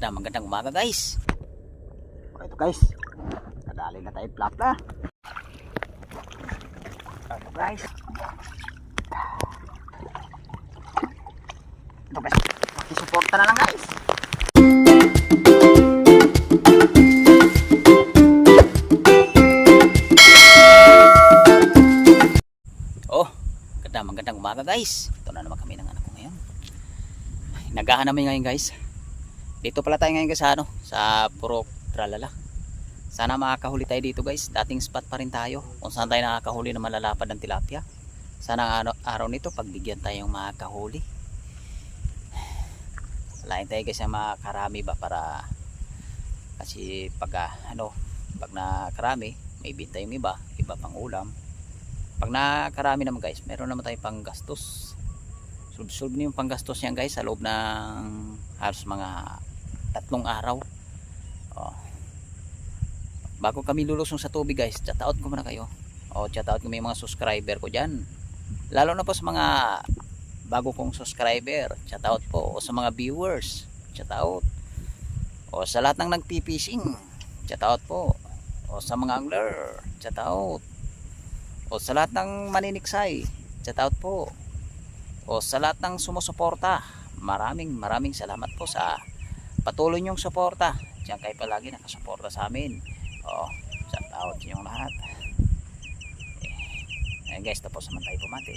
magandang magandang umaga guys. O, ito guys. Kadali na tayo plap na. Ito guys. Ito guys. Pakisuporta na lang guys. Oh, magandang magandang umaga guys. Ito na naman kami ng anak ko ngayon. Nagahan namin ngayon guys. Dito pala tayo ngayon guys sa ano, sa Purok Tralala. Sana makakahuli tayo dito guys. Dating spot pa rin tayo. Kung saan tayo nakakahuli na malalapad ng tilapia. Sana araw, araw nito pagbigyan tayong makakahuli. Lain tayo guys na makakarami ba para kasi pag ah, ano, pag nakarami, may binta yung iba, iba pang ulam. Pag nakarami naman guys, meron naman tayong panggastos. Sulb-sulb na yung panggastos niyan guys sa loob ng halos mga tatlong araw. Oh. Bago kami lulusong sa tubig guys, chat out ko muna kayo. O chat out ko may mga subscriber ko dyan. Lalo na po sa mga bago kong subscriber, chat out po. O sa mga viewers, chat out. O sa lahat ng nagpipishing, chat out po. O sa mga angler, chat out. O sa lahat ng maniniksay, chat out po. O sa lahat ng sumusuporta, maraming maraming salamat po sa patuloy niyong suporta. Diyan kayo palagi nakasuporta sa amin. O, chat out yung lahat. Eh, guys, tapos naman tayo pumati.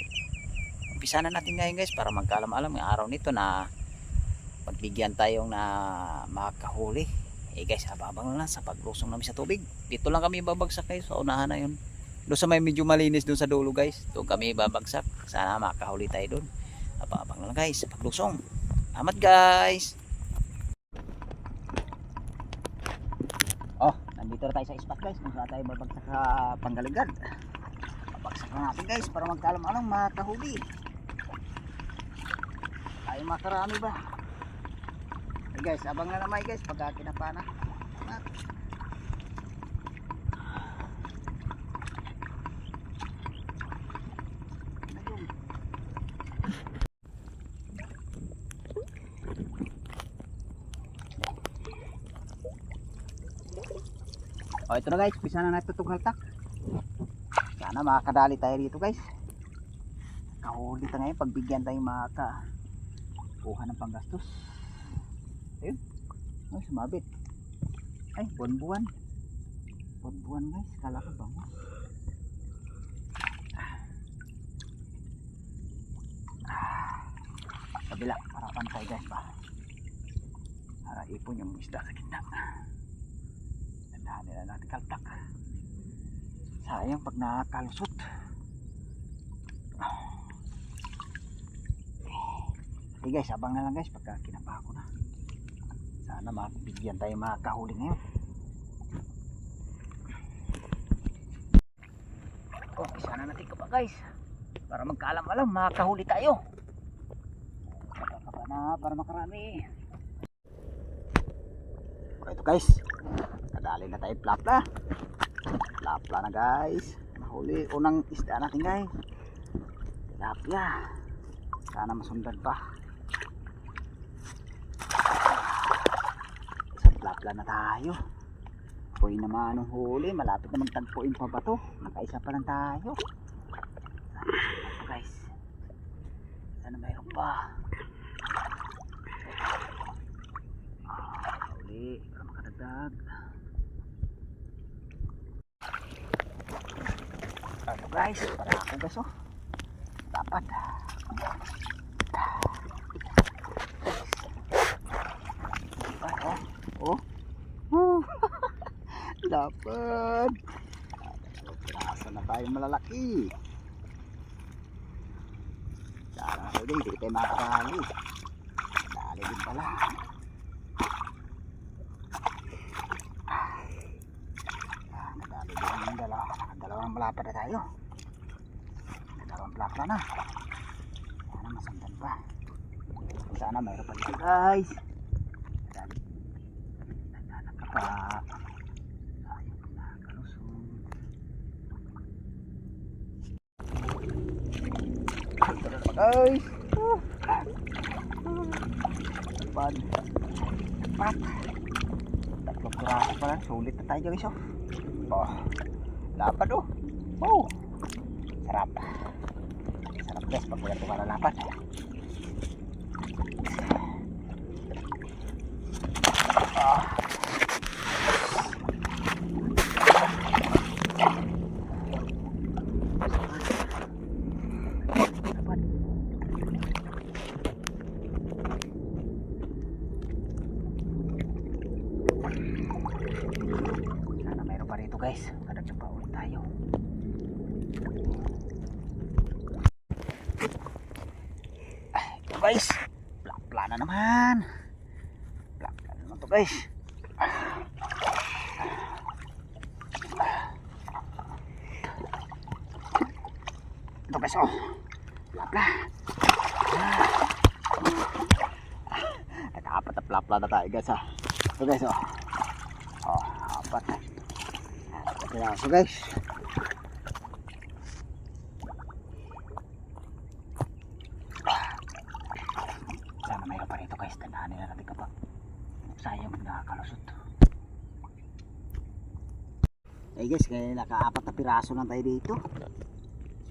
Umpisa na natin ngayon guys para magkaalam-alam ng araw nito na pagbigyan tayong na makakahuli. Eh guys, abang lang sa paglusong namin sa tubig. Dito lang kami babagsak guys. Sa unahan na yun. Doon sa may medyo malinis doon sa dulo guys. Doon kami babagsak. Sana makakahuli tayo doon. Abang-abang lang guys sa paglusong. Amat guys. Nandito na tayo sa spot guys. Kung saan tayo babagsak sa panggaligad. Babagsak na natin guys para magkaalam-alam makahuli. Tayo makarami ba? Hey guys, abang na naman guys pagka kinapana. At, O ito na guys, pisa na haltak. Sana makakadali tayo dito guys. Kahuli tayo ngayon, pagbigyan tayo makaka kuha ng panggastos. Ayun. Ay, sumabit. Ay, buwan-buwan. Buwan-buwan guys, kala ko bango. Kabila, para pantay guys ba. Para ipon yung isda sa gitna. Tandaan nila natin kaltak. Sayang pag nakakalusot. Okay guys, abang na lang guys pagka kinapa ko na. Sana mabigyan tayo makakahuli ngayon. Oh, sana natin ka pa guys. Para magkaalam-alam, makakahuli tayo. Na para makarami. Oh, ito guys. Kadali na tayo plapla. Plapla na guys. Mahuli unang isda natin guys. Tilapia. Sana masundan pa. Sa plapla na tayo. Uy naman ang huli. Malapit na magtagpuin pa ba to? Nakaisa pa lang tayo. Ito guys. Sana mayroon pa. Ah, huli. Para makadagdag. Ano guys, para ako guys oh. Dapat. Oh. Oh. Dapat. Nasa na tayo malalaki. Sana ako din, hindi tayo makakali. Dali din pala. Ah, din yung dalawa. Dalawang malapad na tayo. Plaka na. Sana masundan pa. Sana mayroon pa dito guys. Naghanap ka pa. Na pa guys. Bad. apat. Tatlong piraso pa lang. Sulit na tayo guys oh. Oh. Lapad oh. Oh. Sarap. Sarap guys pag wala tumara lapad. Ah. Lapad. Sana mayroon pa rito guys. Pa ulit tayo. Ah, Ito guys. Plak na naman. Plak na naman to guys. Ito guys oh. Plapla. Naka-apat na plapla na tayo guys ah. Ito guys oh. Oh. Apat na so guys. Sana mayroon pa rito guys. Tandaan nila natin kapag sayang pag nakakalusot. Eh guys, kaya nakaapat na piraso lang tayo dito.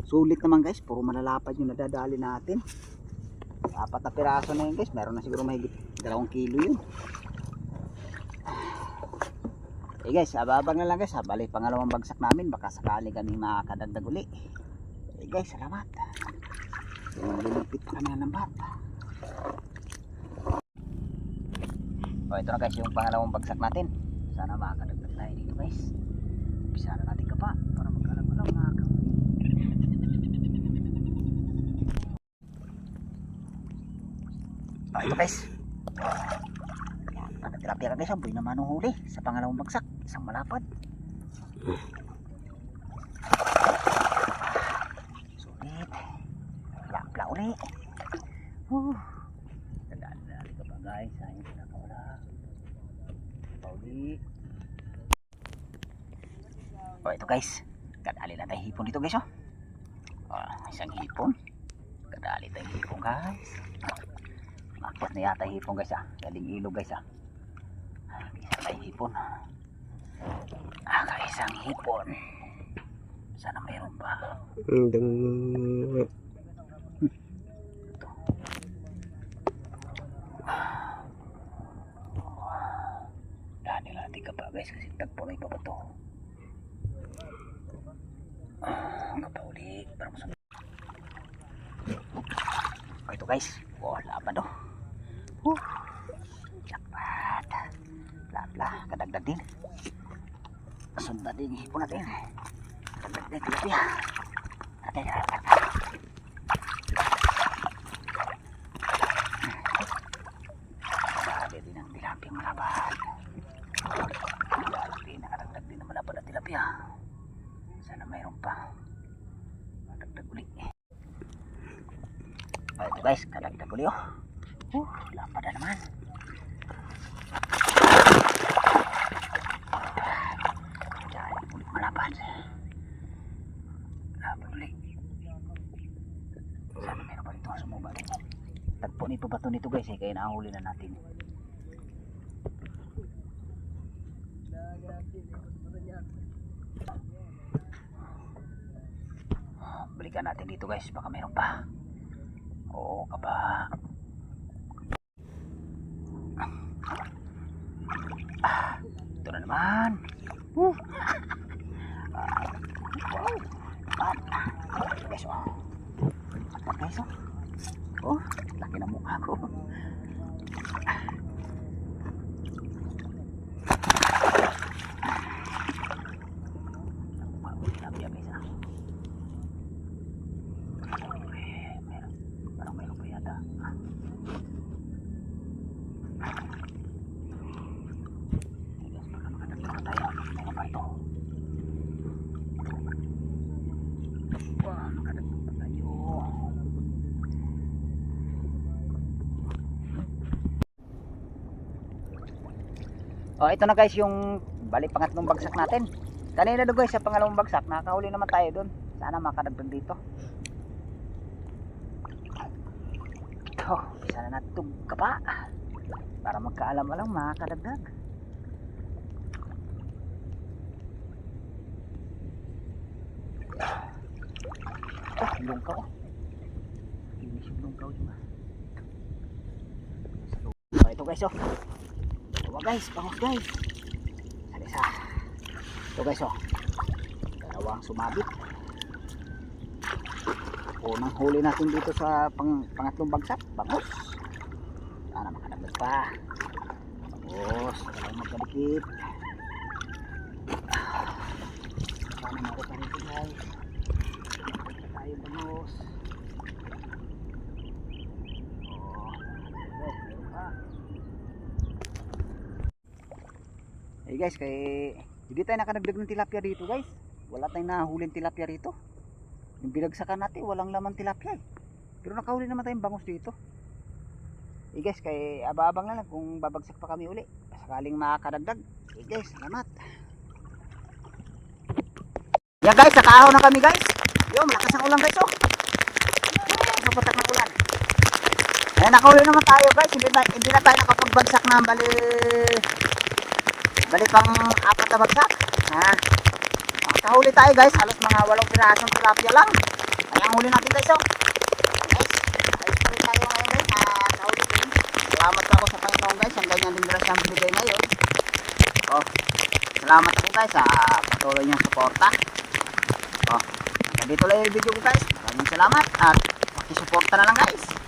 Sulit naman guys, puro malalapad yung nadadali natin. Apat na piraso na yun guys, meron na siguro mahigit dalawang kilo yun. Eh guys, ababang na lang guys ha. Bali, pangalawang bagsak namin. Baka sakali kami makakadagdag uli. Eh guys, salamat. Lumipit pa kami ng bata. O ito na guys yung pangalawang bagsak natin. Sana makakadagdag tayo dito guys. Umpisa na natin ka pa para magkalang-alang makaka. O ito guys. Yan, tilapia guys, buhay naman ang huli sa pangalawang bagsak, isang malapad. Sulit. Lapla uli. Uh. Tandaan na natin ka pa guys, sayang pinakawala. Pauli. O ito guys, kadali lang tayo hipon dito guys oh. Isang hipon. Kadali tayo hipon guys. Makot na yata hipon guys ah. Galing ilog guys ah. Isa tayo hipon. Ah, isang hipon. Sana mayroon pa. Hanggang Dahil nila natin ka pa guys kasi tagpo na ipabato. Ah, kapauli. Para masunod. O ito guys. Oh, laban oh. Huh. Jackpot. Lapla. Kadagdag din. Sundan din. Hipon natin. Kadagdag din. Tilapia. Atin. Din ang tilapia malaban. Dali nakadagdag din ang malaban at tilapia. Sana mayroon pa. Madagdag ulit. Ito guys, kadagdag ulit oh. Tagpo ni pabato nito guys eh, kaya nahuli na natin. Balikan natin dito guys, baka mayroon pa. Oo ka ba? Ah, ito na naman. Ah, wow. Naman. Guys, oh. Oh. Oh, laki na mukha ko. Tilapia guys, ah. Eh, meron. Parang mayroon pa yata. Ah. Guys, baka makadagdag pa tayo. Meron pa ito. Wah, makadagdag pa tayo. Oh, ito na guys yung balik pangatlong bagsak natin. Kanina do guys sa pangalawang bagsak, nakahuli naman tayo doon. Sana makadagdag dito. Ito, isa na natin itong kapa. Para magkaalam-alam mga kadagdag. Oh, lungkaw. Kinis yung lungkaw diba? So, ito guys oh. Ito guys, bangus guys. Salisa. Ito guys oh. Dalawang sumabit. Unang huli natin dito sa pang, pangatlong bagsak. Bangus. Sana makadagdag pa. Bangus. Dalawang magkadikit. Sana rito guys. Tayo bangus. Oh, guys, meron pa. Eh guys, kay hindi tayo nakadagdag ng tilapia dito guys. Wala tayong nahuling tilapia rito. Yung binagsakan natin, walang laman tilapia eh. Pero nakahuli naman tayong bangus dito. Eh guys, kay aba-abang na lang kung babagsak pa kami uli. Sakaling makakadagdag. Eh guys, salamat. Yan guys, nakahaw na kami guys. Yo, malakas ang ulan guys oh. Nakapatak ng ulan. Ayan, nakahuli naman tayo guys. Hindi na, hindi na tayo nakapagbagsak na bali bali pang apat na bagsak. Ha? Nakahuli tayo guys. Halos mga walong pirasong tilapia lang. Ang huli natin guys oh. Ayos pa tayo ngayon guys. Ah, nahuli din. Salamat ako sa Panginoon guys. Ang ganyan din dress ang binigay ngayon. Oh, salamat ako guys sa patuloy niyong suporta. Oh, dito lang yung video ko guys. Maraming salamat at pakisuporta na lang guys.